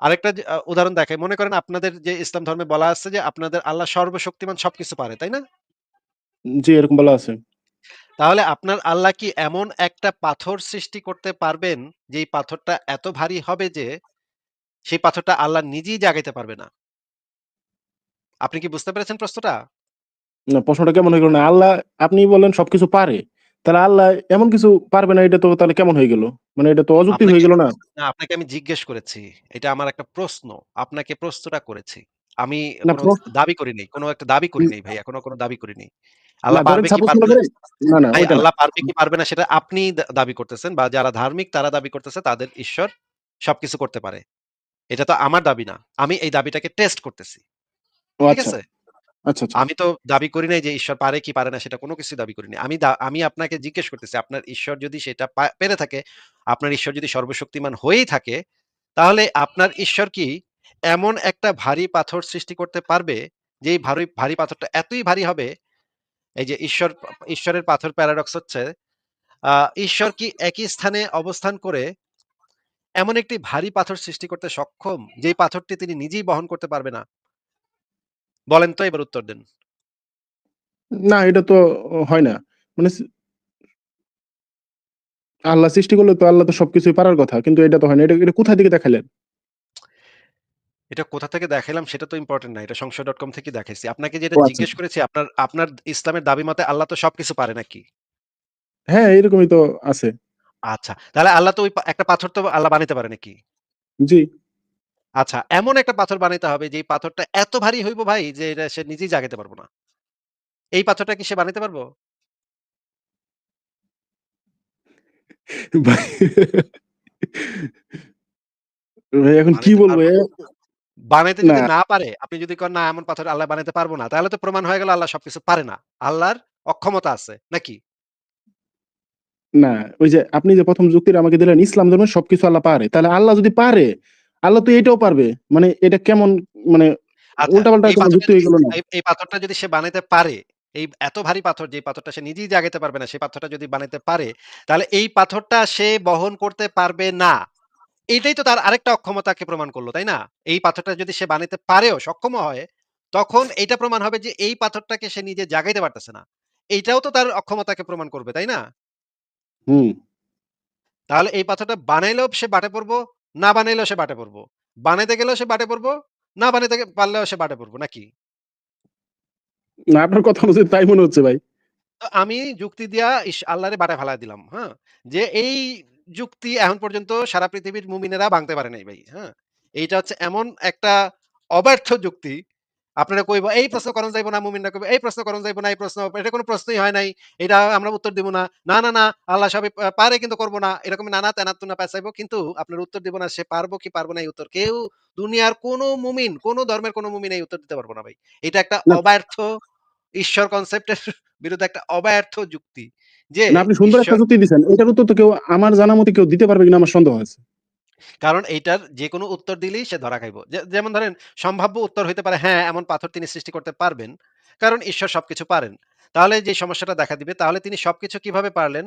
আরেকটা উদাহরণ দেখাই। মনে করেন আপনাদের যে ইসলাম ধর্মে বলা আছে যে আপনাদের আল্লাহ সর্বশক্তিমান সবকিছু পারে, তাই না? জি, এরকম বলা আছে। তাহলে আপনার আল্লাহ কি এমন একটা পাথর সৃষ্টি করতে পারবেন, যেই পাথরটা এত ভারী হবে যে, সেই পাথরটা আল্লাহ নিজেই জাগাইতে পারবে না? আপনি কি বুঝতে পেরেছেন প্রশ্নটা? না প্রশ্নটা কেমন হয়ে গেল না? আল্লাহ আপনি বললেন সবকিছু পারে। তাহলে আল্লাহ এমন কিছু পারবে না এটা তো তাহলে কেমন হয়ে গেল? মানে এটা তো অযৌক্তিক হয়ে গেল না? না আপনাকে আমি জিজ্ঞেস করেছি। এটা আমার একটা প্রশ্ন। আপনাকে প্রশ্নটা করেছি। আমি দাবি করি নাই। কোনো একটা দাবি করি। নাই ভাই। এখনও কোন দাবি করি নাই। আল্লাহ পারবে কি না না। আল্লাহ পারবে কি পারবে না সেটা আপনিই দা দাবি করতেছেন বা যারা ধার্মিক তারা দাবি করতেছে তাদের ঈশ্বর সবকিছু করতে পারে। এটা তো আমার দাবি না। আমি এই দাবিটাকে টেস্ট করতেছি। ঠিক আচ্ছা। আছে? আচ্ছা, আচ্ছা। আমি তো দাবি করি নাই যে ঈশ্বর পারে কি পারে না সেটা কোন কিছুই দাবি করি নাই। আমি আমি আপনাকে জিজ্ঞেস করতেছি আপনার ঈশ্বর যদি সেটা পেরে থাকে, আপনার ঈশ্বর যদি সর্বশক্তিমান হয়েই থাকে, তাহলে আপনার ঈশ্বর কি এমন একটা ভারী পাথর সৃষ্টি করতে পারবে, যেই ভারী ভারী পাথরটা এতই ভারী হবে, এই যে ঈশ্বর ঈশ্বরের পাথর প্যারাডক্স হচ্ছে, ঈশ্বর কি একই স্থানে অবস্থান করে এমন একটি ভারী পাথর সৃষ্টি করতে সক্ষম, যেই পাথরটি তিনি নিজেই বহন করতে পারবে না? বলেন তো এবার উত্তর দেন। না এটা তো হয় না। মানে আল্লাহ সৃষ্টি করলে তো আল্লাহ তো সবকিছুই পারার কথা। কিন্তু এটা তো হয় না। এটা এটা কোথা থেকে দেখাইলেন? এটা কোথা থেকে দেখাইলাম সেটা তো ইম্পোর্টেন্ট না। এটা সংশয়.com থেকেই দেখাইছি। আপনাকে যেটা আচ্ছা, জিজ্ঞেস। করেছি আপনার আপনার ইসলামের দাবি মতে আল্লাহ তো সবকিছু পারে নাকি? হ্যাঁ, এরকমই তো আছে। আচ্ছা। তাহলে আল্লাহ তো ওই একটা পাথর তো আল্লাহ বানাইতে পারে নাকি? জি। আচ্ছা, এমন একটা পাথর বানাইতে হবে যেই পাথরটা এত ভারী হইব ভাই যে এটা সে নিজেই জাগাইতে পারব না। এই পাথরটা কি সে বানাইতে পারব? ভাই ভাই এখন কি বানাইতে বলব? পারব এ না। বানাইতে না। যদি না পারে, আপনি যদি কন না এমন পাথর আল্লাহ বানাইতে পারব না, তাহলে তো প্রমাণ হয়ে গেল আল্লাহ সবকিছু পারে না। আল্লাহর অক্ষমতা আছে, নাকি? না, ওই যে আপনি যে ১ম যুক্তিটা আমাকে দিলেন ইসলাম ধর্মের সবকিছু আল্লাহ পারে। তাহলে আল্লাহ যদি পারে, আল্লাহ তো এটাও পারবে। মানে এটা কেমন মানে আচ্ছা, এই পাথরটা যুক্তি যদি হয়ে গেল না? এই এই পাথরটা যদি সে বানাইতে পারে, এই এত ভারী পাথর যে পাথরটা সে নিজেই জাগাইতে পারবে না, সেই পাথরটা যদি বানাইতে পারে, তাহলে এই পাথরটা সে বহন করতে পারবে না। এইটাই তো তার আরেকটা অক্ষমতাকে প্রমাণ করল, তাই না? এই পাথরটা যদি সে বানাইতে পারেও, সক্ষমও হয়, তখন এইটা প্রমাণ হবে যে এই পাথরটাকে সে নিজে জাগাইতে পারতেছে না। এইটাও তো তার অক্ষমতাকে প্রমাণ করবে, তাই না? হুম। তাহলে এই পাথরটা বানাইলেও সে বাটে পড়ব, না বানাইলেও সে বাটে পড়ব বানাইতে গেলেও সে বাটে পড়ব না বানাইতে পারলেও সে বাটে পড়ব নাকি? না আপনার কথা অনুযায়ী তাই মনে হচ্ছে ভাই। আমি যুক্তি দিয়া আল্লাহরে বাটে ফালাই দিলাম, হ্যাঁ? যে এই যুক্তি এখন পর্যন্ত সারা পৃথিবীর মুমিনেরা ভাঙতে পারে নাই ভাই, হ্যাঁ? এইটা হচ্ছে এমন একটা অব্যর্থ যুক্তি, আপনারা কইব, "এই প্রশ্ন করণ যাইব না।" মুমিনরা কইবে, "এই প্রশ্ন করণ যাইব না, এই প্রশ্ন এটা কোন প্রশ্নই হয় নাই। এটা আমরা উত্তর দিব না। না, না, না, আল্লাহ সবই পারে কিন্তু করব না।" এরকম নানা তেনা তুনা পেঁচাইব। কিন্তু আপনার উত্তর দিব না সে পারব কি পারব না এই উত্তর কেউ দুনিয়ার কোন মুমিন, কোন ধর্মের কোনো মুমিন এই উত্তর দিতে পারব না ভাই। এটা একটা অব্যর্থ ঈশ্বর কনসেপ্টের বিরুদ্ধে একটা অব্যর্থ যুক্তি। যে আপনি সুন্দর একটা যুক্তি দিছেন। এটার উত্তর তো কেউ আমার জানা মতে কেউ দিতে পারবে কিনা আমার সন্দেহ আছে। কারণ এইটার যেকোনো উত্তর দিলেই সে ধরা খাইব। যেমন ধরেন সম্ভাব্য উত্তর হইতে পারে, হ্যাঁ, এমন পাথর তিনি সৃষ্টি করতে পারবেন। কারণ ঈশ্বর সবকিছু পারেন। তাহলে যে সমস্যাটা দেখা দিবে, তাহলে তিনি সবকিছু কীভাবে পারলেন?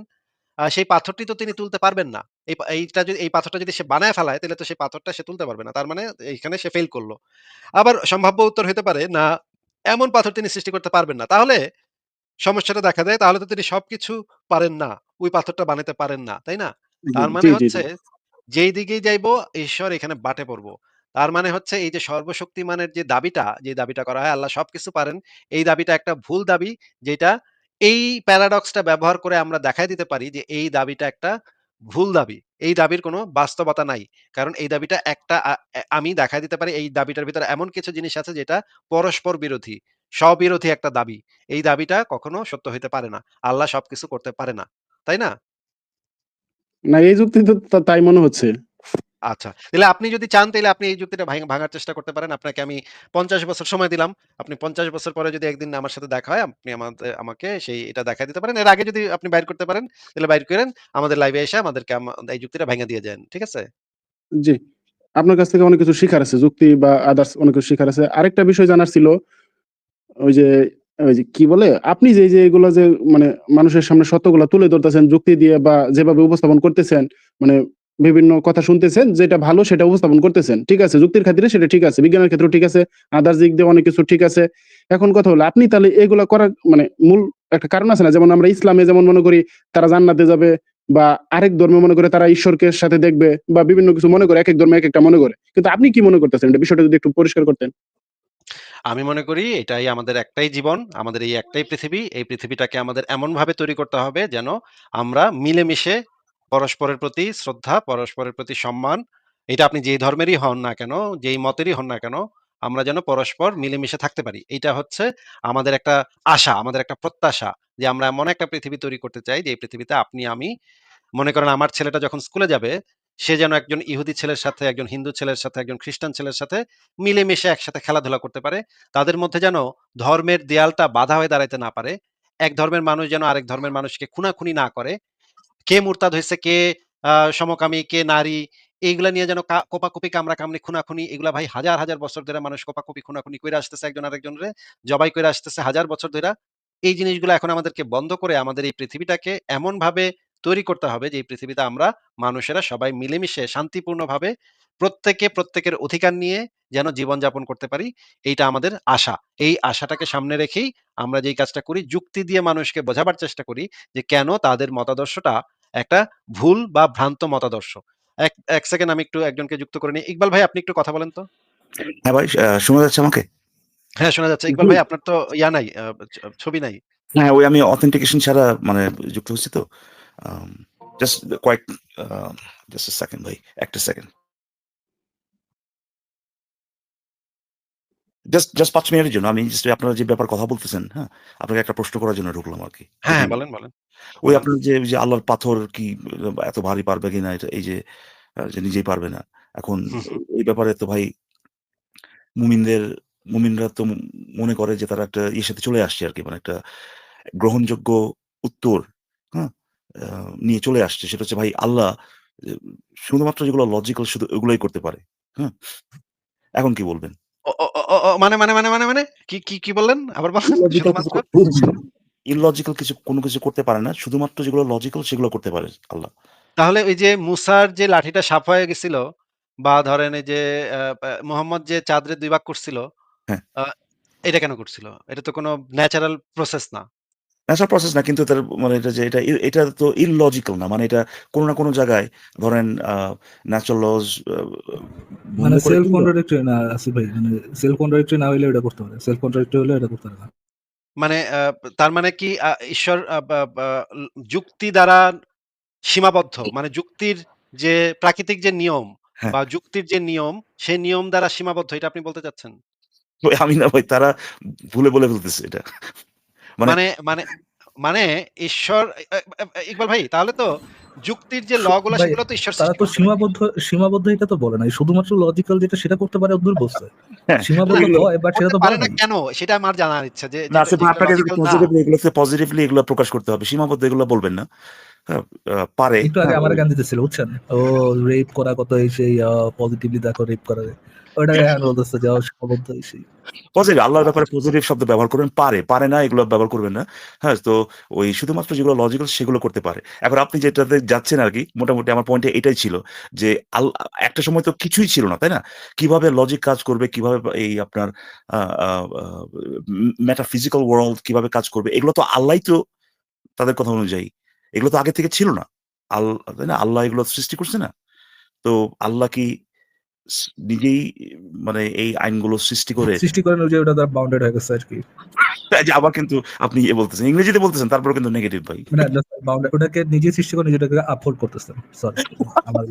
সেই পাথরটি তো তিনি তুলতে পারবেন না। এই এইটা যদি এই পাথরটা যদি সে বানায় ফেলায়, তাইলে তো সেই পাথরটা সে তুলতে পারবে না। তার মানে এইখানে সে ফেইল করল। আবার সম্ভাব্য উত্তর হইতে পারে, না, এমন পাথর তিনি সৃষ্টি করতে পারবেন না। তাহলে সমস্যাটা দেখা দেয়, তাহলে তো তিনি সবকিছু পারেন না। ওই পাথরটা বানাতে পারেন না, তাই না? তার মানে। হচ্ছে যেই দিকেই যাইবো ঈশ্বর এখানে বাটে পড়ব। তার মানে হচ্ছে এই যে সর্বশক্তিমানের যে দাবিটা, যে দাবিটা করা হয় আল্লাহ সবকিছু পারেন, এই দাবিটা একটা ভুল দাবি, যেটা এই প্যারাডক্স টা ব্যবহার করে আমরা দেখায় দিতে পারি যে এই দাবিটা একটা ভুল দাবি। এই দাবির কোনো বাস্তবতা নাই। কারণ এই দাবিটা একটা আমি দেখায় দিতে পারি এই দাবিটার ভিতরে এমন কিছু জিনিস আছে যেটা পরস্পর বিরোধী, স্ববিরোধী একটা দাবি। এই দাবিটা কখনো সত্য হইতে পারে না। আল্লাহ সবকিছু করতে পারে না। তাই না? না এই যুক্তি তো তাই মনে হচ্ছে। আচ্ছা। তাহলে আপনি যদি চান তাহলে আপনি এই যুক্তিটা ভাঙার চেষ্টা করতে পারেন। আপনাকে আমি ৫০ বছর সময় দিলাম। আপনি ৫০ বছর পরে যদি একদিন আমার সাথে দেখা হয়, আপনি আমাদে আমাকে সেই এটা দেখায় দিতে পারেন। এর আগে যদি আপনি বাইর করতে পারেন, তাহলে বাইর করেন আমাদের লাইভে এসে আমাদেরকে আমা এই যুক্তিটা ভাইঙা দিয়ে যায়েন। ঠিক আছে? জি। আপনার কাছ থেকে অনেক কিছু শিখার আছে। যুক্তি বা আদার্স অনেক কিছু শিখার আছে। আরেকটা বিষয় জানার ছিল ওই যে ওই যে কি বলে? আপনি যে, যে এগুলা যে মানে মানুষের সামনে সত্যগুলা তুলে ধরতেছেন যুক্তি দিয়ে বা যেভাবে উপস্থাপন করতেছেন, মানে বিভিন্ন কথা শুনতেছেন যেটা ভালো সেটা উপস্থাপন করতেছেন ঠিক আছে? যুক্তির খাতিরে সেটা ঠিক আছে বিজ্ঞানের ক্ষেত্রে ঠিক আছে আদার্স দিক দিয়ে অনেক কিছু ঠিক আছে। এখন কথা হলো আপনি তাহলে এগুলা করার মানে মূল একটা কারণ আছে না? যেমন আমরা ইসলামে যেমন মনে করি তারা জান্নাতে যাবে বা আরেক ধর্মে মনে করে তারা ঈশ্বরকে সাথে দেখবে বা বিভিন্ন কিছু মনে করে এক এক ধর্মে এক একটা মনে করে। কিন্তু আপনি কি মনে করতেছেন? এটা বিষয়টা যদি একটু পরিষ্কার করতেন। আমি মনে করি এটাই আমাদের একটাই জীবন, আমাদের এই একটাই পৃথিবী। এই পৃথিবীটাকে আমাদের এমনভাবে তৈরি করতে হবে যেন আমরা মিলেমিশে পরস্পরের প্রতি শ্রদ্ধা, পরস্পরের প্রতি সম্মান, এটা আপনি যেই ধর্মেরই হন না কেন, যেই মতেরই হন না কেন, আমরা যেন পরস্পর মিলেমিশে থাকতে পারি। এটা হচ্ছে আমাদের একটা আশা, আমাদের একটা প্রত্যাশা যে আমরা এমন একটা পৃথিবী তৈরি করতে চাই যে এই পৃথিবীতে আপনি আমি মনে করেন আমার ছেলেটা যখন স্কুলে যাবে, সে যেন একজন ইহুদি ছেলের সাথে, একজন হিন্দু ছেলের সাথে, একজন খ্রিস্টান ছেলের সাথে মিলেমিশে একসাথে খেলাধুলা করতে পারে। তাদের মধ্যে যেন ধর্মের দেয়ালটা বাধা হয়ে দাঁড়াইতে না পারে। এক ধর্মের মানুষ যেন আরেক ধর্মের মানুষকে খুনাখুনি না করে। কে মুরতাদ হইছে, কে সমকামী, কে নারী, এইগুলা নিয়ে যেন কোপাকুপি, কামড়াকামড়ি, খুনাখুনি এগুলা ভাই হাজার, হাজার বছর ধরে মানুষ কোপাকুপি, খুনাখুনি কইরা আসতেছে একজন আরেকজনের জবাই করে আসতেছে হাজার বছর ধরে এই জিনিসগুলো এখন আমাদেরকে বন্ধ করে আমাদের এই পৃথিবীটাকে এমনভাবে তৈরি করতে হবে যে এই পৃথিবীতে আমরা মানুষেরা সবাই মিলেমিশে শান্তিপূর্ণভাবে প্রত্যেকে প্রত্যেকের অধিকার নিয়ে যেন জীবনযাপন করতে পারি, এইটা আমাদের আশা। এই আশাটাকে সামনে রেখেই আমরা যেই কাজটা করি, যুক্তি দিয়ে মানুষকে বোঝাবার চেষ্টা করি যে কেন তাদের মতাদর্শটা একটা ভুল বা ভ্রান্ত মতাদর্শ। এক, এক সেকেন্ড আমি একটু একজনকে যুক্ত করে নিই। ইকবাল ভাই আপনি একটু কথা বলেন তো। হ্যাঁ ভাই, শোনা যাচ্ছে আমাকে? হ্যাঁ, শোনা যাচ্ছে। ইকবাল ভাই আপনার তো ইয়া নাই, ছবি নাই। হ্যাঁ, ওই আমি অথেন্টিকেশন ছাড়া মানে যুক্ত হচ্ছি তো। আম জাস্ট কয়েক আ জাস্ট আ সেকেন্ড ভাই। একটা সেকেন্ড। জাস্ট জাস্ট ৫ মিনিটের জন্য আমি জাস্ট আপনারা যে ব্যাপারে কথা বলতেছেন, হ্যাঁ? আপনাকে একটা প্রশ্ন করার জন্য ঢুকলাম আরকি। হ্যাঁ, হ্যাঁ, যদি বলেন, বলেন। ওই। আপনার যে, যে আল্লাহর পাথর কি এত ভারী পারবে কিনা এটা এই যে, যে নিজেই পারবে না। এখন। এই ব্যাপারে তো ভাই মুমিনদের মুমিনরা তো মনে করে যে তারা একটা ইয়ের সাথে চলে আসছে আর কি মানে একটা গ্রহণযোগ্য উত্তর, হ্যাঁ? নিয়ে চলে আসছে। সেটা হচ্ছে ভাই আল্লাহ শুধুমাত্র যেগুলো লজিক্যাল শুধু ওগুলোই করতে পারে। হ্যাঁ? এখন কি বলবেন? মানে, মানে, মানে, মানে, মানে? কি, কি, কি বললেন? আবার বলেন ইললজিক্যাল কিছু কোনো কিছু করতে পারে না। শুধুমাত্র যেগুলো লজিক্যাল সেগুলো করতে পারে আল্লাহ। তাহলে ওই যে মুসার যে লাঠিটা সাপ হয়ে গেছিল বা ধরেন এই যে মোহাম্মদ যে চাঁদরে ২ ভাগ করছিল, হ্যাঁ। এটা কেন করছিল? এটা তো কোনো ন্যাচারাল প্রসেস না। ন্যাচারাল প্রসেস না কিন্তু তার মানে এটা যে এটা এটা তো ইললজিক্যাল না। মানে এটা কোনো না কোনো জায়গায় ধরেন ন্যাচারাল লজ মানে সেলফ কন্ট্রাডিক্টরি না আসিফ ভাই। মানে সেলফ কন্ট্রাডিক্টরি না হইলে এটা করতে পারে। সেলফ কন্ট্রাডিক্টরি হলে এটা করতে পারে না। মানে তার মানে কি ঈশ্বর যুক্তি দ্বারা সীমাবদ্ধ। মানে যুক্তির যে প্রাকৃতিক যে নিয়ম হ্যাঁ। বা যুক্তির যে নিয়ম, সেই নিয়ম দ্বারা সীমাবদ্ধ এটা আপনি বলতে চাচ্ছেন? আমি না ভাই তারা ভুলে বলে ফেলতেছে এটা। মানে মানে মানে মানে ঈশ্বর ইকবাল ভাই তাহলে তো যুক্তির যে ল গুলা সেগুলো তো ঈশ্বর তারা তো সীমাবদ্ধ সীমাবদ্ধ এটা তো বলে নাই। শুধুমাত্র লজিক্যাল যেটা সেটা করতে পারে ওদূর বলছে। হ্যাঁ, সীমাবদ্ধ এগুলো হয় বাট সেটা তো পারে না কেন? সেটা আমার জানার ইচ্ছা যে না আসিফ আপনাকে যদি না পজিটিভলি এগুলোকে পজিটিভলি এগুলো প্রকাশ করতে হবে। সীমাবদ্ধ এগুলো বলবেন না। হ্যাঁ, পারে। একটু আগে হ্যাঁ, আমারে গান দিতেছিল বুঝছেন? ও রেপ করা কত এই সেই পজিটিভলি দেখো রেপ করা। ওইটাকে এখন বলতেছে যে ও সীমাবদ্ধ পজিটিভ আল্লাহর ব্যাপারে। পজিটিভ শব্দ ব্যবহার করবেন পারে, পারে না এগুলো ব্যবহার করবেন না। হ্যাঁ, তো ওই শুধুমাত্র যেগুলো লজিক্যাল সেগুলো করতে পারে। এখন আপনি যেটাতে যাচ্ছেন আরকি মোটামুটি আমার পয়েন্টে এটাই ছিল যে একটা সময় তো কিছুই ছিল না, তাই না? কীভাবে লজিক কাজ করবে, কীভাবে এই আপনার মেটাফিজিক্যাল ওয়ার্লড কীভাবে কাজ করবে এগুলো তো আল্লাহই তো তাদের কথা অনুযায়ী। এগুলো তো আগে থেকে ছিল না। আল তাই না? আল্লাহ এগুলো সৃষ্টি করছে না? তো আল্লাহ কি নিজেই মানে এই আইনগুলো সৃষ্টি করে সৃষ্টি করেন যে ওটা তার বাউন্ডেড হয়ে গেছে আর কি যে আবার কিন্তু আপনি ইয়ে বলতেছেন। ইংরেজিতে বলতেছেন তারপর কিন্তু নেগেটিভ ভাই। মানে ওটাকে নিজে সৃষ্টি করে নিজেটাকে আপলোড করতেছেন। সরি আমার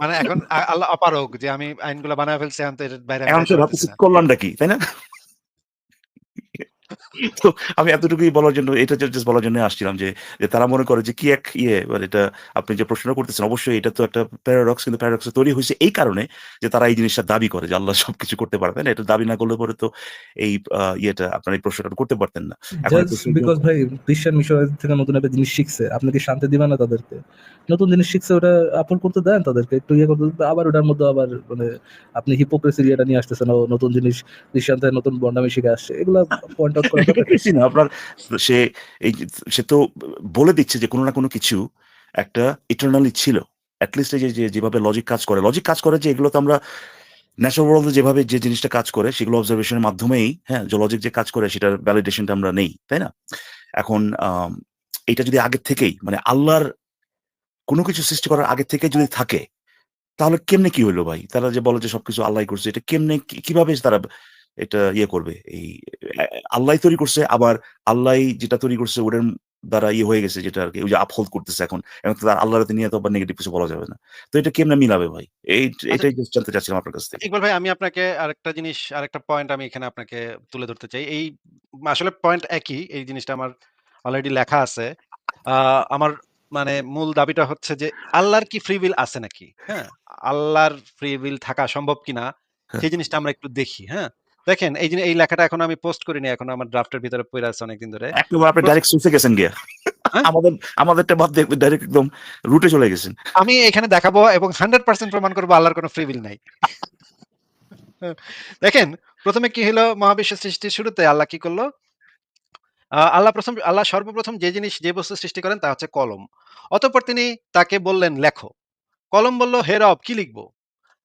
মানে এখন আল্লাহ অপারক যে আমি আইনগুলো বানায় ফেলছি এখন তো এর বাইরে এখন ভাবতেছে কল্যাণটা কি, তাই না? তো আমি এতটুকুই বলার জন্য এটা জাস্ট বলার জন্য আসছিলাম যে, তারা মনে করে যে কি এক ইয়ে মানে এটা আপনি যে প্রশ্নটা করতেছেন অবশ্যই এটা তো একটা প্যারাডক্স কিন্তু প্যারাডক্স তৈরি হইছে এই কারণে যে তারা এই জিনিসটা দাবি করে যে আল্লাহ সবকিছু করতে পারে, তাই না? এটা দাবি না করলে পরে তো এই ইয়েটা আপনার এই প্রশ্নটা করতে পারতেন না। বিকজ ভাই খ্রিস্টান মিশনারি থেকে নতুন একটা জিনিস শিখছে। আপনি কি শান্তি দিবেন না তাদেরকে? নতুন জিনিস শিখছে ওটা আপন করতে দেন তাদেরকে। একটু ইয়ে করতে আবার ওটার মধ্যে আবার মানে আপনি হিপোক্রেসির ইয়েটা নিয়ে আসতেছেন। নতুন জিনিস খ্রিস্টান থেকে নতুন বন্ডামি শিখে আসছে। এগুলা পয়েন্ট আউট করা না, আপনার সে এই সে তো বলে দিচ্ছে যে কোনো না কোনো কিছু একটা ইটারনালি ছিল। এট লিস্ট এই যে যেভাবে লজিক কাজ করে। লজিক কাজ করে যে, এগুলো তো আমরা ন্যাচারাল ওয়ার্ল্ডে যেভাবে যে জিনিসটা কাজ করে, সেগুলো অবজারভেশনের মাধ্যমেই হ্যাঁ যে লজিক যে কাজ করে, সেটার ভ্যালিডেশনটা আমরা নেই, তাই না? এখন এটা যদি আগের থেকেই মানে আল্লাহর কোনো কিছু সৃষ্টি করার আগে থেকে যদি থাকে, তাহলে কেমনে কি হইল ভাই? তারা যে বলে যে সবকিছু আল্লাহ করছে, এটা কেমনে কীভাবে তারা এটা ইয়ে করবে এই আল্লাহ তৈরি করছে আবার আল্লাহ যেটা তৈরি করছে ওটার দ্বারা ইয়ে হয়ে গেছে যেটা আর কি ওই যে আপহোল্ড করতেছে এখন এবং তার আল্লাহর নিয়ে তো আবার নেগেটিভ কিছু বলা যাবে না তো এটা কেমনে মিলাবে ভাই এই এটাই জানতে চাচ্ছিলাম আপনার কাছ থেকে ইকবাল ভাই আমি আপনাকে আরেকটা জিনিস আরেকটা পয়েন্ট আমি এখানে আপনাকে তুলে ধরতে চাই। এই আসলে পয়েন্ট একই। এই জিনিসটা আমার অলরেডি লেখা আছে। আমার মানে মূল দাবিটা হচ্ছে যে আল্লাহর কি ফ্রি উইল আছে নাকি? হ্যাঁ? আল্লাহর ফ্রি উইল থাকা সম্ভব কিনা? হ্যাঁ। সেই জিনিসটা আমরা একটু দেখি, হ্যাঁ? দেখেন এই এই লেখাটা এখনও আমি পোস্ট করিনি। এখনও আমার ড্রাফটের ভিতরে পইড়া আছে অনেকদিন ধরে। একবার আপনি ডাইরেক্ট সোর্সে গেছেন গিয়া হ্যাঁ? আমাদের আমাদেরটা বাদ দিয়ে ডাইরেক্ট একদম রুটে চলে গেছেন আমি এখানে দেখাবো এবং 100% প্রমাণ করব আল্লাহর কোনো ফ্রি উইল নাই। দেখেন, ১ম এ কি হলো মহাবিশ্ব সৃষ্টির শুরুতে আল্লাহ কি করল? আল্লাহ প্রথম আল্লাহ সর্বপ্রথম যে জিনিস যে বস্তু সৃষ্টি করেন তা হচ্ছে কলম। অতঃপর তিনি তাকে বললেন, "লেখো।" কলম বলল, "হে রব কি লিখব?"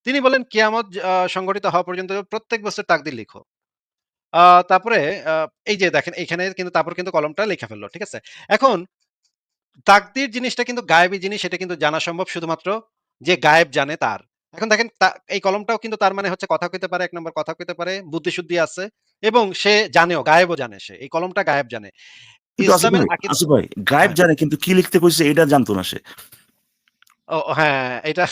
তিনি বললেন, "কিয়ামত সংঘটিত হওয়া পর্যন্ত প্রত্যেক বস্তুর তাকদীর লিখো।" তারপরে এই যে দেখেন এখানে কিন্তু তারপর কিন্তু কলমটা লিখে ফেলল। ঠিক আছে? এখন তাকদীর জিনিসটা কিন্তু গায়েবী জিনিস এটা কিন্তু জানা সম্ভব শুধুমাত্র যে গায়েব জানে তার। এখন দেখেন এই কলমটাও কিন্তু তার মানে হচ্ছে কথা কইতে পারে, এক নম্বর কথা কইতে পারে, বুদ্ধি বুদ্ধিশুদ্ধি আছে এবং সে জানেও, গায়েবও জানে সে। এই কলমটা গায়েব জানে। ভাই গায়েব হ্যাঁ। জানে কিন্তু কি লিখতে কইছে এটা জানতো না সে ও হ্যাঁ, এটা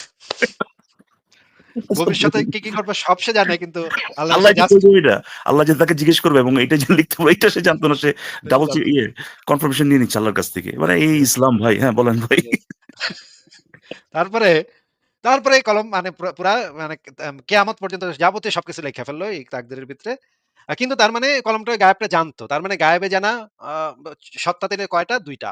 ভবিষ্যতে কি, কি করবে সব সে জানে কিন্তু আল্লাহ আল্লাহ যে তাকে জিজ্ঞেস করবে এবং এটা যে লিখতে এটা সে জানতো না সে ডাবল ইয়ে কনফার্মেশন নিয়ে নিচ্ছে আল্লাহর কাছ থেকে মানে এই ইসলাম ভাই হ্যাঁ বলেন ভাই তারপরে তারপরে কলম মানে পুরা মানে কেয়ামত পর্যন্ত যাবতীয় সবকিছু লেখা ফেলল এই তাকদীরের ভিতরে। কিন্তু তার মানে কলমটা গায়েবটা জানতো। তার মানে গায়েবে জানা সত্তা তাইলে কয়টা? দুইটা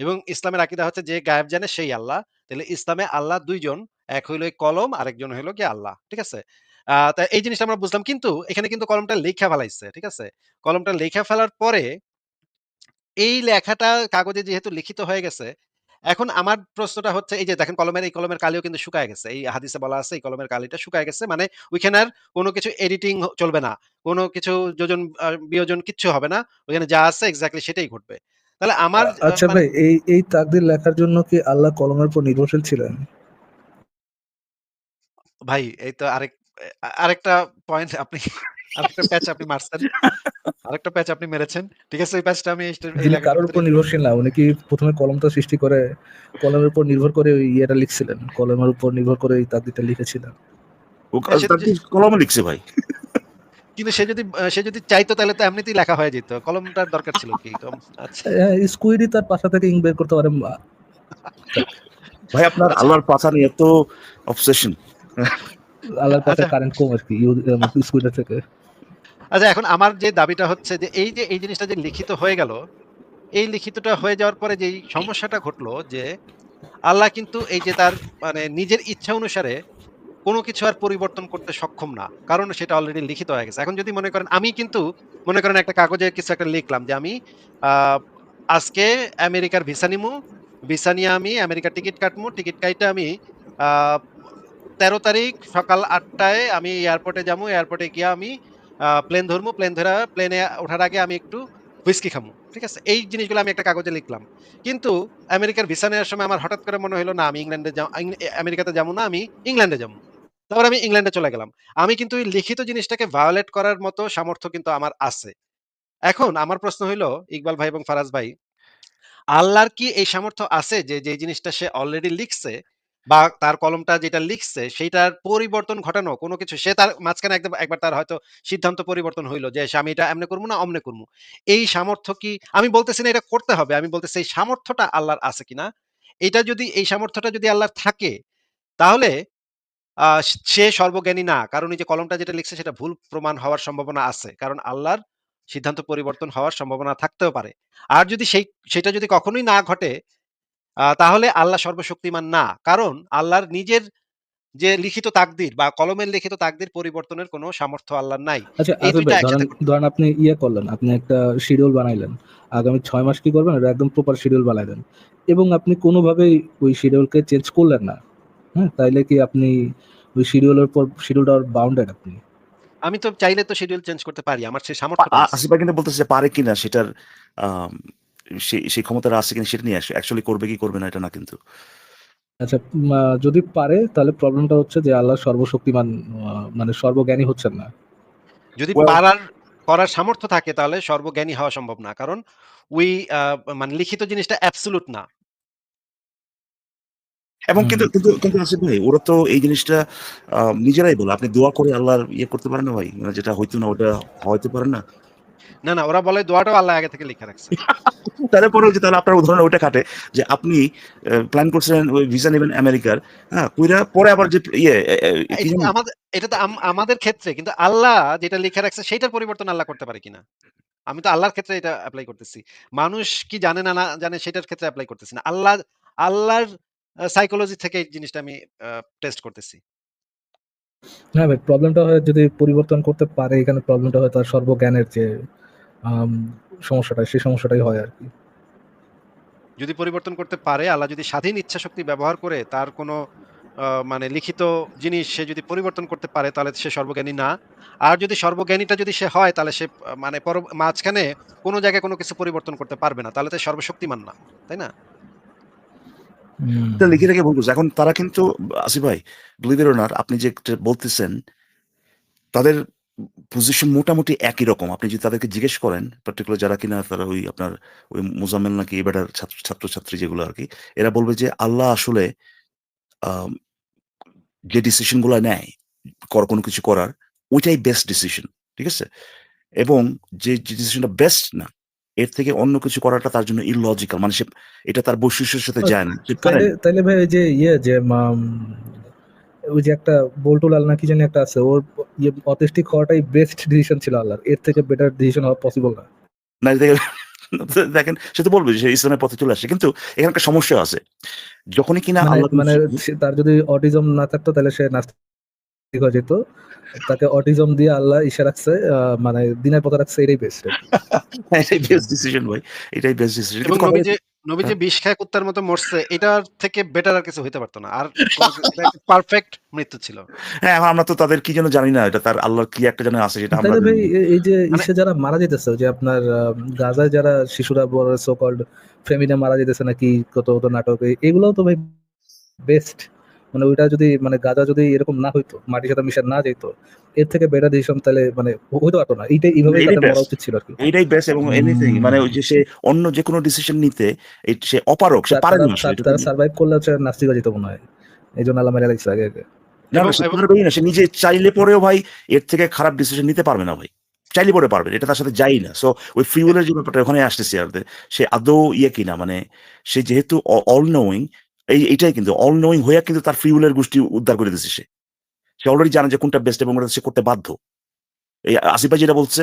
এবং ইসলামের আকিদা হচ্ছে যে গায়েব জানে সেই আল্লাহ। তাইলে ইসলামে আল্লাহ ২ জন। এক হইল কলম, আরেকজন হইল গিয়ে আল্লাহ। ঠিক আছে? আ তা এই জিনিসটা আমরা বুঝলাম। কিন্তু এখানে কিন্তু কলমটা লিখা ফেলাইছে। ঠিক আছে? কলমটা লিখা ফেলার পরে এই লেখাটা কাগজে যেহেতু লিখিত হয়ে গেছে, এখন আমার প্রশ্নটা হচ্ছে এই যে দেখেন কলমের এই কলমের কালিও কিন্তু শুকায় গেছে। এই হাদিসে বলা আছে এই কলমের কালিটা শুকায় গেছে। মানে ওইখানে আর কোন কিছু এডিটিং চলবে না। কোনো কিছু যোজন বিয়োজন কিচ্ছু হবে না। ওইখানে যা আছে এক্সাক্টলি সেটাই ঘটবে। তাহলে আমার আচ্ছা মানে ভাই এই এই তাকদীর লেখার জন্য কি আল্লাহ কলমের উপর নির্ভরশীল ছিলেন? ভাই এই তো আরেক আরেকটা পয়েন্ট আপনি আরেকটা প্যাচ আপনি মারছেন। আরেকটা প্যাচ আপনি মেরেছেন। ঠিক আছে? এই প্যাচটা আমি কারোর উপর নির্ভরশীল না উনি কি ১ম এ কলমটা সৃষ্টি করে কলমের উপর নির্ভর করে ওই ইয়েটা লিখছিলেন। কলমের উপর নির্ভর করে এই তাকদীরটা লিখেছিলেন। ও হ্যাঁ, সে কলমে লিখছে ভাই কিন্তু সে যদি সে যদি চাইতো তাহলে তো এমনিতেই লেখা হয়ে যেত। কলমটার দরকার ছিল কি? আচ্ছা। হ্যাঁ, স্কুইডই তার পাশা থেকে ইঙ্ক বের করতে পারে। ভাই আপনার। আল্লাহর পাছা নিয়ে এত অবসেশন আল্লাহর আচ্ছা। কারেন্ট কম আরকি ইউ আ স্কুইডের থেকে। আচ্ছা এখন আমার যে দাবিটা হচ্ছে যে এই যে এই জিনিসটা যে লিখিত হয়ে গেল, এই লিখিতটা হয়ে যাওয়ার পরে যেই সমস্যাটা ঘটলো যে আল্লাহ কিন্তু এই যে তার মানে নিজের ইচ্ছা অনুসারে কোনো কিছু আর পরিবর্তন করতে সক্ষম না। কারণ সেটা অলরেডি লিখিত হয়ে গেছে। এখন যদি মনে করেন আমি কিন্তু মনে করেন একটা কাগজে কিছু একটা লিখলাম যে আমি আজকে আমেরিকার ভিসা নিমু। ভিসা নিয়ে আমি আমেরিকার টিকিট কাটমু। টিকিট কাইটা আমি ১৩ তারিখ সকাল আটটায় আমি এয়ারপোর্টে যাব এয়ারপোর্টে গিয়ে আমি প্লেন ধরবো প্লেন ধইরা প্লেনে ওঠার আগে আমি একটু হুইস্কি খামু। ঠিক আছে? এই জিনিসগুলো আমি একটা কাগজে লিখলাম। কিন্তু আমেরিকার ভিসা নেওয়ার সময় আমার হঠাৎ করে মনে হইল না আমি ইংল্যান্ডে যা আমেরিকাতে যাব না, আমি ইংল্যান্ডে যাব। তারপর আমি ইংল্যান্ডে চলে গেলাম। আমি কিন্তু এই লিখিত জিনিসটাকে ভায়োলেট করার মতো সামর্থ্য কিন্তু আমার আছে। এখন আমার প্রশ্ন হইল ইকবাল ভাই এবং ফারাজ ভাই, আল্লাহর কি এই সামর্থ্য আছে যে যেই জিনিসটা সে অলরেডি লিখছে বা তার কলমটা যেটা লিখছে, সেইটার পরিবর্তন ঘটানো, কোন কিছু, সে তার মাঝখানে একদম একবার তার হয়তো সিদ্ধান্ত পরিবর্তন হইল যে আমি এটা এমনে করব না, অমনে করব। এই সামর্থ্য কি, আমি বলতেছি না এটা করতে হবে। আমি বলতেছি এই সামর্থ্যটা আল্লাহর আছে কিনা? এটা যদি, এই সামর্থ্যটা যদি আল্লাহর থাকে, তাহলে সে সর্বজ্ঞানী না। কারণ এই যে কলমটা যেটা লিখছে সেটা ভুল প্রমাণ হওয়ার সম্ভাবনা আছে। কারণ আল্লাহর সিদ্ধান্ত পরিবর্তন হওয়ার সম্ভাবনা থাকতেও পারে। আর যদি সেই, সেটা যদি কখনোই না ঘটে তাহলে আল্লাহ সর্বশক্তিমান না। কারণ আল্লাহর নিজের যে লিখিত তাকদির বা কলমের লিখিত তাকদির পরিবর্তনের কোনো সামর্থ্য আল্লাহর নাই। আচ্ছা এই আসিফ ২ টা ভাই ধরেন আপনি ইয়ে করলেন। আপনি একটা শিডিউল বানাইলেন। আগামী ছয় মাস কি করবেন? এটা একদম প্রপার শিডিউল বানাই দেন। এবং আপনি কোনভাবেই ওই শিডিউলকে চেঞ্জ করলেন না। হ্যাঁ তাইলে কি আপনি ওই শিডিউলের পর শিডিউলটা বাউন্ডেড আপনি আমি তো চাইলে তো শিডিউল চেঞ্জ করতে পারি আমার সেই আছে আসিফ ভাই কিন্তু বলতেছে পারে কিনা সেটার সেই সেই ক্ষমতাটা আছে কিনা সেটা নিয়ে আসে। অ্যাকচুয়ালি করবে কি করবে না এটা না কিন্তু। আচ্ছা যদি পারে তাহলে প্রবলেমটা হচ্ছে যে আল্লাহ সর্বশক্তিমান মানে সর্বজ্ঞানী হচ্ছেন না। যদি পারার করার সামর্থ্য থাকে তাহলে সর্বজ্ঞানী হওয়া সম্ভব না। কারণ ওই মানে লিখিত জিনিসটা অ্যাবসলুট না। এবং কিন্তু কিন্তু কিন্তু আসিফ ভাই ওরা তো এই জিনিসটা নিজেরাই বলে আপনি দোয়া করে আল্লাহর ইয়ে করতে পারেন না ভাই। মানে যেটা হইতো না ওটা হইতে পারে না। না না ওরা বলে দোয়াটাও আল্লাহ আগে থেকে লিখে রাখছে। তারপরে যে তাহলে আপনার উদাহরণ ওইটা খাটে যে আপনি প্ল্যান করছিলেন ওই ভিসা নেবেন আমেরিকার হ্যাঁ কইরা পরে আবার যে ইয়ে? আমাদের এটা তো আমাদের ক্ষেত্রে কিন্তু আল্লাহ যেটা লিখে রাখছে সেটার পরিবর্তন আল্লাহ করতে পারে কিনা? আমি তো আল্লাহর ক্ষেত্রে এটা অ্যাপ্লাই করতেছি। মানুষ কি জানে না না জানে সেটার ক্ষেত্রে অ্যাপ্লাই করতেছি না। আল্লাহ আল্লাহর সাইকোলজি থেকে এই জিনিসটা আমি টেস্ট করতেছি। হ্যাঁ ভাই প্রবলেমটা হয় যদি পরিবর্তন করতে পারে, এখানে প্রবলেমটা হয় তার সর্বজ্ঞানের যে সমস্যাটা সেই সমস্যাটাই হয় আর কি। যদি পরিবর্তন করতে পারে, আল্লাহ যদি স্বাধীন ইচ্ছা শক্তি ব্যবহার করে, তার কোনো মানে লিখিত জিনিস সে যদি পরিবর্তন করতে পারে, তাহলে সে সর্বজ্ঞানী না। আর যদি সর্বজ্ঞানীটা যদি সে হয়, তাহলে সে মানে মাঝখানে কোনো জায়গায় কোনো কিছু পরিবর্তন করতে পারবে না, তাহলে তো সর্বশক্তিমান না, তাই না? লিখে রেখে ভুল করছে। এখন তারা কিন্তু, আসিফ ভাই বিলিভ ইট অর আপনি যে বলতেছেন, তাদের পজিশন মোটামুটি একই রকম। আপনি যদি তাদেরকে জিজ্ঞেস করেন পার্টিকুলার যারা কিনা, তারা ওই আপনার ওই মোজাম্মেল নাকি এবারের ছাত্র, ছাত্রছাত্রী যেগুলো আর কি, এরা বলবে যে আল্লাহ আসলে যে ডিসিশনগুলো নেয়, কর, কোনো কিছু করার, ওইটাই বেস্ট ডিসিশন ঠিক আছে? এবং যে ডিসিশনটা বেস্ট না এর থেকে অন্য কিছু করাটা তার জন্য ইললজিক্যাল মানে সে এটা তার বৈশিষ্ট্যের সাথে যায় না তাইলে তাইলে ভাই ওই যে ইয়ে যে ওই যে একটা না কি জানি একটা আছে ওর ইয়ে অটিস্টিক হওয়াটাই বেস্ট ডিসিশন ছিল আল্লাহর এর থেকে বেটার ডিসিশন হওয়া পসিবল না। না দেখেন সে তো বলবে যে সে ইসলামের পথে চলে আসে কিন্তু এখানে একটা সমস্যা আছে। যখনই কিনা মানে মানে তার যদি অটিজম না থাকতো তাহলে সে নাস্তিক যেত। তাকে অটিজম দিয়ে আল্লাহ ইসে রাখছে মানে দিনের পথে রাখছে এটাই বেস্ট এটাই বেস্ট ডিসিশন ভাই এটাই বেস্ট ডিসিশন এবং নবী যে নবী যে হ্যাঁ। বিষ খায় কুত্তার মতো মরছে এটার থেকে বেটার আর কিছু হইতে পারতো না। আর পারফেক্ট মৃত্যু ছিল। হ্যাঁ এখন আমরা তো তাদের কি যেন জানি না এটা তার আল্লাহর কি একটা যেন আছে সেটা আমরা ভাই এই যে মানে- ইসে যারা মারা যেতেছে যে আপনার আহ, গাজায় যারা শিশুরা বড় সো কল্ড ফেমিনা মারা যেতেছে নাকি কত কত নাটক এগুলোও তো ভাই বেস্ট মানে ওইটা যদি মানে গাজা যদি এরকম না হইতো মাটির সাথে মিশে না যেত এর থেকে বেটার ডিসিশন তাহলে মানে হইতে পারতো না। এইটাই এইভাবে মরা উচিত ছিল আর কি এইটাই বেস্ট এবং এনিথিং মানে ওই যে সে অন্য যে কোনো ডিসিশন নিতে সে অপারক সে পারে না তারা সার্ভাইভ করলে হচ্ছে নাস্তিক হয়ে যেত মনে হয় এই জন্য আল্লাহ মেরে লাগছে আগে। আগে সে না সে নিজে চাইলে পরেও ভাই এর থেকে খারাপ ডিসিশন নিতে পারবে না ভাই। চাইলে পরে পারবে এটা তার সাথে যাই না। সো ওই ফ্রি উইলের যে ব্যাপারটা ওখানে আসতেছে আর সে আদৌ ইয়ে কিনা মানে সে যেহেতু অল নোয়িং এই এটাই কিন্তু অল নোয়িং হয়ে কিন্তু তার ফ্রি উইলের গোষ্ঠী উদ্ধার করে দিচ্ছে সে। সে অলরেডি জানে যে কোনটা বেস্ট এবং সে করতে বাধ্য। এই আসিফ ভাই যেটা বলছে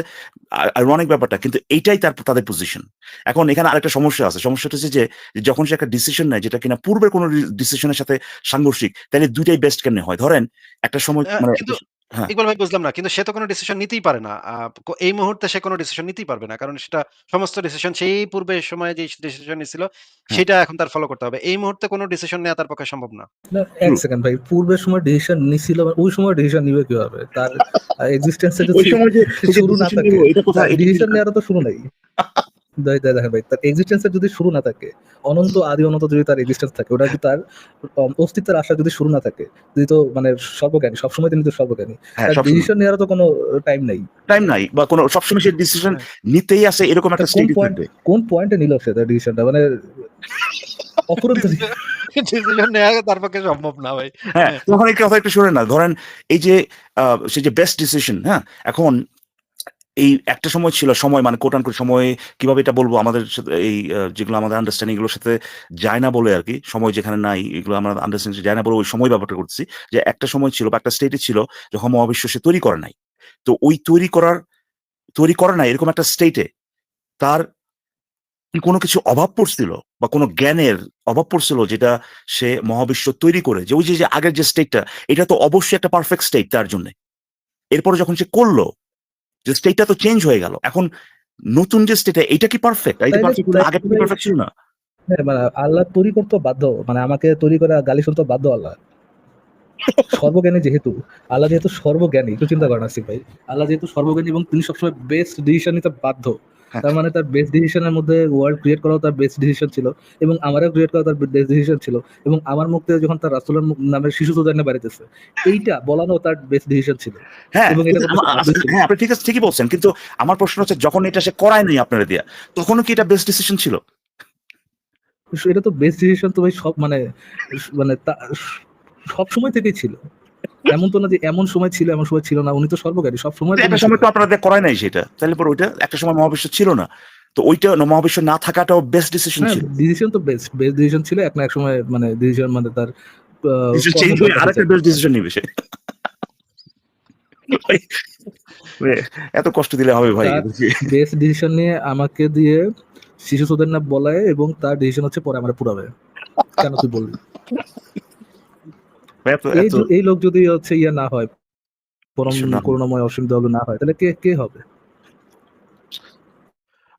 অনেক ব্যাপারটা কিন্তু এইটাই তার তাদের পজিশন এখন এখানে আরেকটা সমস্যা আছে। সমস্যাটা হচ্ছে যে যখন সে একটা ডিসিশন নেয় যেটা কিনা পূর্বের কোনো ডিসিশনের সাথে সাংঘর্ষিক তাহলে দুইটাই বেস্ট কেমনে হয়? ধরেন একটা সময় মানে হ্যাঁ। ইকবাল ভাই বুঝলাম না কিন্তু সে তো কোনো ডিসিশন নিতেই পারে না। কো- এই মুহূর্তে সে কোনো ডিসিশন নিতেই পারবে না কারণ সেটা সমস্ত ডিসিশন সেই পূর্বে সময়ে যে ডিসিশন নিছিল হ্যাঁ। সেটা এখন তার ফলো করতে হবে। এই মুহূর্তে কোনো ডিসিশন নেওয়া তার পক্ষে সম্ভব না। না এক. সেকেন্ড ভাই পূর্বের সময় ডিসিশন নিছিল ওই সময় ডিসিশন নিবে কীভাবে? তার এক্সিস্টেন্সে ওই যদি সময় যে সে যে শুরু না decision থাকে। নিলো, এটা কোথায়? এটা ডিসিশন নেওয়ার তো শুরু নাই। দেখেন ভাই তার এক্সিস্টেন্সের যদি শুরু না থাকে অনন্ত আদি অনন্ত যদি তার এক্সিস্টেন্স থাকে ওটা যদি তার অস্তিত্বের আশা যদি শুরু না থাকে যদি তো মানে সর্বজ্ঞানী সবসময় তিনি তো সর্বজ্ঞানী হ্যাঁ ডিসিশন নেওয়ারও তো কোনো টাইম নাই। টাইম নাই বা কোনো সবসময় সে ডিসিশন নিতেই আছে এরকম একটা কোন পয়েন্ট কোন পয়েন্টে নিল সে তার ডিসিশনটা মানে ডিসিশন নেওয়া তার পক্ষে সম্ভব না ভাই। হ্যাঁ তখন একটা কথা একটু শুনে না ধরেন এই যে আহ, সে যে বেস্ট ডিসিশন হ্যাঁ এখন এই একটা সময় ছিল, সময় মানে কোটান সময়, কীভাবে এটা বলব? আমাদের সাথে এই যেগুলো আমাদের আন্ডারস্ট্যান্ডিং এগুলোর সাথে যায় না বলে আর কি সময় যেখানে নাই, এগুলো আমরা আন্ডারস্ট্যান্ডিং যায় না বলে ওই সময় ব্যাপারটা করছি যে একটা সময় ছিল বা একটা স্টেটে ছিল যখন মহাবিশ্ব সে তৈরি করে নাই। তো ওই তৈরি করার, তৈরি করে নাই এরকম একটা স্টেটে তার কোনো কিছু অভাব পড়ছিল বা কোনো জ্ঞানের অভাব পড়ছিল যেটা সে মহাবিশ্ব তৈরি করে, যে ওই যে আগের যে স্টেটটা এটা তো অবশ্যই একটা পারফেক্ট স্টেট তার জন্য। এরপরে যখন সে করল যে স্টেটটা তো চেঞ্জ হয়ে গেল। এখন নতুন যে স্টেটটা এটা কি পারফেক্ট এটা পারফেক্ট আগে থেকে পারফেক্ট ছিল না? হ্যাঁ, মানে আল্লাহ তৈরি করতে বাধ্য মানে আমাকে তৈরি করে গালি শুনতে বাধ্য আল্লাহ। সর্বজ্ঞানী যেহেতু আল্লাহ যেহেতু সর্বজ্ঞানী একটু চিন্তা করেন আসিফ ভাই। আল্লাহ যেহেতু সর্বজ্ঞানী এবং তিনি সবসময় বেস্ট ডিসিশন নিতে বাধ্য। তার মানে তার বেস্ট ডিসিশনের মধ্যে ওয়ার্ল্ড ক্রিয়েট করাও তার বেস্ট ডিসিশন ছিল এবং আমারও ক্রিয়েট করা তার বেস্ট ডিসিশন ছিল এবং আমার মুখতে যখন তার রাসুলের মুখ- নামের শিশু সুদানে বাড়িতেছে এইটা বলানো তার বেস্ট ডিসিশন ছিল। হ্যাঁ। হ্যাঁ আপনি ঠিক আছে ঠিকই বলছেন কিন্তু আমার প্রশ্ন হচ্ছে যখন এটা সে করায় নাই আপনারা দিয়া তখনও কি এটা বেস্ট ডিসিশন ছিল? এটা তো বেস্ট ডিসিশন তো ভাই সব মানে মানে সব সময় থেকেই ছিল। এমন তো না যে এমন সময় ছিল এমন সময় ছিল না। উনি তো সর্বকারী সব সময় একটা সময় তো আপনাদের করায় নাই সেটা। তাহলে পরে ওইটা একটা সময় মহাবিশ্ব ছিল না। তো ওইটা মহাবিশ্ব না থাকাটাও বেস্ট ডিসিশন ছিল। ডিসিশন তো বেস্ট বেস্ট ডিসিশন ছিল। এক না এক সময় মানে ডিসিশন মানে তার চেঞ্জ হয়ে আরেকটা বেস্ট ডিসিশন নিবে সে। এত কষ্ট দিলে হবে ভাই। বেস্ট ডিসিশন নিয়ে আমাকে দিয়ে শিশু সুদের না বলায় এবং তার ডিসিশন হচ্ছে পরে আমার পুরাবে। কেন তুই এত- এই লোক যদি হচ্ছে ইয়ে না হয় পরম করুণাময় অসীম দল না হয় তাহলে কে কে হবে?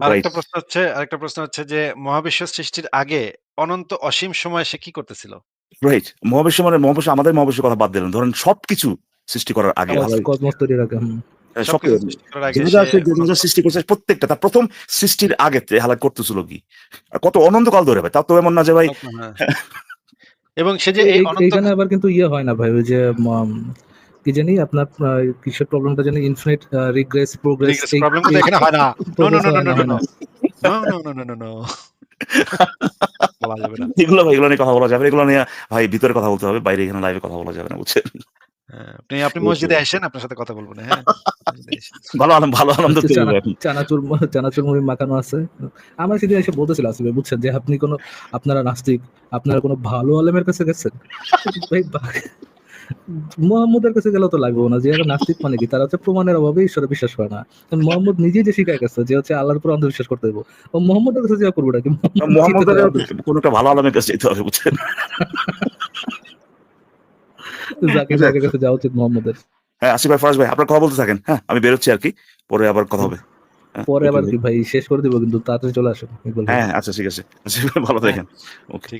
আরেকটা প্রশ্ন হচ্ছে আরেকটা প্রশ্ন হচ্ছে যে মহাবিশ্ব সৃষ্টির আগে অনন্ত অসীম সময় সে কি করতেছিল? রাইট মহাবিশ্ব মানে মহাবিশ্ব আমাদের মহাবিশ্বের কথা বাদ দিলেন। ধরেন সবকিছু সৃষ্টি করার আগে কসমস তৈরির আগে। হ্যাঁ, সৃষ্টি করছে প্রত্যেকটা তার প্রথম সৃষ্টির আগে হালাক করতেছিল কি? আর কত অনন্তকাল ধরে ভাই তার তো এমন না যে ভাই। এবং সে যে এইখানে আবার কিন্তু ইয়ে হয় না ভাই ওই যে কি জানি আপনার কিসের প্রবলেমটা জানি ইনফিনিট রিগ্রেস প্রোগ্রেস প্রবলেম তো এখানে হয় না। No no no no no. No no no no no no বলা যাবে না। এগুলো ভাই এগুলো নিয়ে কথা বলা যাবে এগুলো নিয়ে ভাই ভিতরে কথা বলতে হবে বাইরে এখানে লাইভে কথা বলা যাবে না বুঝছেন? আপনি আপনি মসজিদে আসেন আপনার সাথে কথা বলব না হ্যাঁ। ভালো আনন্দ ভালো আনন্দ এখন। চানাচুর চানাচুর মুড়ি মাখানো আছে। আমার সেদিন এসে বলতেছিল আসবে বুঝছেন যে আপনি কোনো আপনারা নাস্তিক আপনারা কোনো ভালো আলেমের কাছে গেছেন? ভাই মোহাম্মদের কাছে গেলেও তো লাগবে না যে এরা নাস্তিক মানে কি? তারা হচ্ছে প্রমাণের অভাবে ঈশ্বরে বিশ্বাস করে না। মোহাম্মদ নিজেই যে শিখায় গেছে যে হচ্ছে আল্লাহর উপর অন্ধবিশ্বাস করতে দেবো ও মোহাম্মদের কাছে যা করব নাকি মোহাম্মদের কোন একটা ভালো আলমের কাছে যেতে হবে বুঝছেন? জাকির কাছে যাওয়া উচিত মোহাম্মদের। হ্যাঁ আসিফ ভাই ফরাজ ভাই আপনার কথা বলতে থাকেন। হ্যাঁ আমি বেরোচ্ছি আর কি। পরে আবার কথা হবে। হ্যাঁ, পরে আবার ভাই। কি ভাই শেষ করে দিব কিন্তু তাড়াতাড়ি চলে আসুন হ্যাঁ আচ্ছা ঠিক আছে। ভালো থাকেন। ওকে।